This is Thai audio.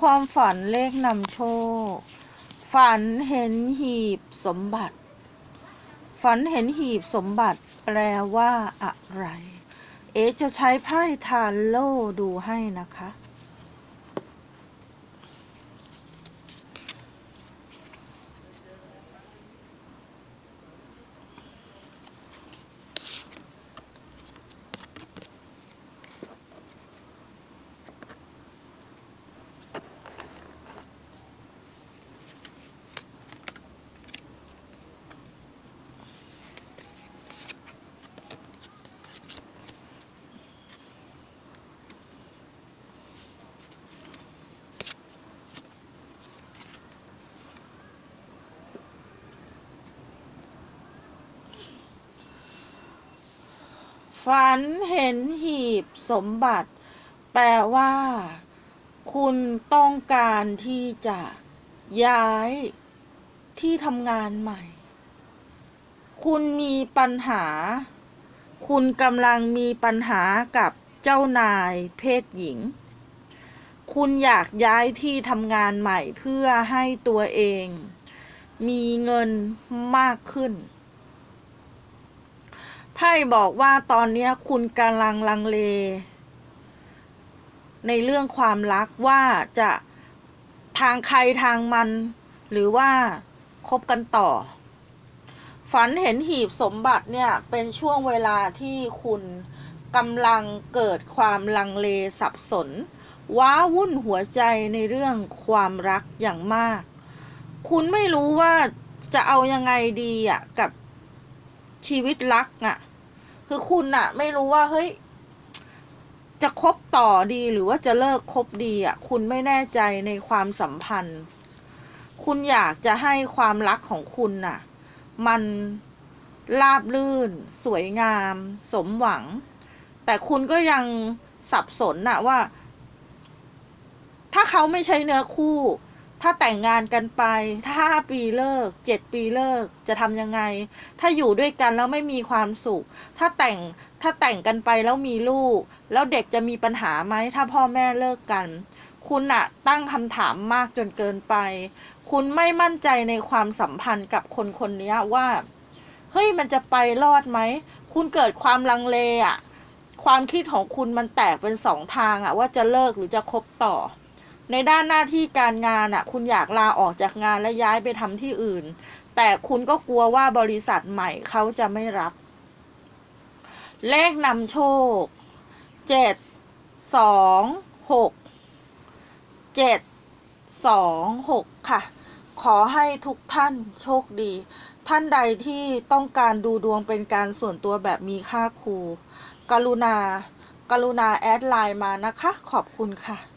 ความฝันเลขนำโชค ฝันเห็นหีบสมบัติ ฝันเห็นหีบสมบัติแปลว่าอะไร เอ๋จะใช้ไพ่ทาโร่ดูให้นะคะ ฝันเห็นหีบสมบัติ แปลว่า คุณต้องการที่จะย้ายที่ทำงานใหม่ คุณมีปัญหา คุณกำลังมีปัญหากับเจ้านายเพศหญิง คุณอยากย้ายที่ทำงานใหม่เพื่อให้ตัวเอง มีเงินมากขึ้น ไพ่บอกว่าตอนนี้คุณกำลังลังเล ในเรื่องความรักว่าจะทางใครทางมัน หรือว่าคบกันต่อ ฝันเห็นหีบสมบัติเนี่ยเป็นช่วงเวลาที่คุณกำลังเกิดความลังเลสับสน ว้าวุ่นหัวใจในเรื่องความรักอย่างมาก คุณไม่รู้ว่าจะเอายังไงดีอะกับ ชีวิตรักอะคือคุณอะไม่รู้ว่าเฮ้ย จะคบต่อดีหรือว่าจะเลิกคบดีอะคุณไม่แน่ใจในความสัมพันธ์ คุณอยากจะให้ความรักของคุณน่ะ มันราบลื่น สวยงาม สมหวัง แต่คุณก็ยังสับสนน่ะว่า ถ้าเขาไม่ใช่เนื้อคู่ ถ้าแต่งงานกันไป ถ้าห้าปีเลิกเจ็ดปีเลิกจะทำยังไง ถ้าอยู่ด้วยกันแล้วไม่มีความสุข ถ้าแต่งถ้าแต่งกันไปแล้วมีลูก แล้วเด็กจะมีปัญหาไหมถ้าพ่อแม่เลิกกัน คุณอะตั้งคำถามมากจนเกินไป คุณไม่มั่นใจในความสัมพันธ์กับคนคนนี้ว่าเฮ้ยมันจะไปรอดไหม คุณเกิดความลังเลอะความคิดของคุณมันแตกเป็นสองทางอะว่าจะเลิกหรือจะคบต่อ ในด้านหน้าที่การงานอะคุณอยากลาออกจากงานและย้ายไปทำที่อื่น แต่คุณก็กลัวว่าบริษัทใหม่เขาจะไม่รับ เลขนำโชค เจ็ด สอง หก เจ็ด สอง หกค่ะ ขอให้ทุกท่านโชคดี ท่านใดที่ต้องการดูดวงเป็นการส่วนตัวแบบมีค่าครู กรุณา กรุณาแอดไลน์มานะคะ ขอบคุณค่ะ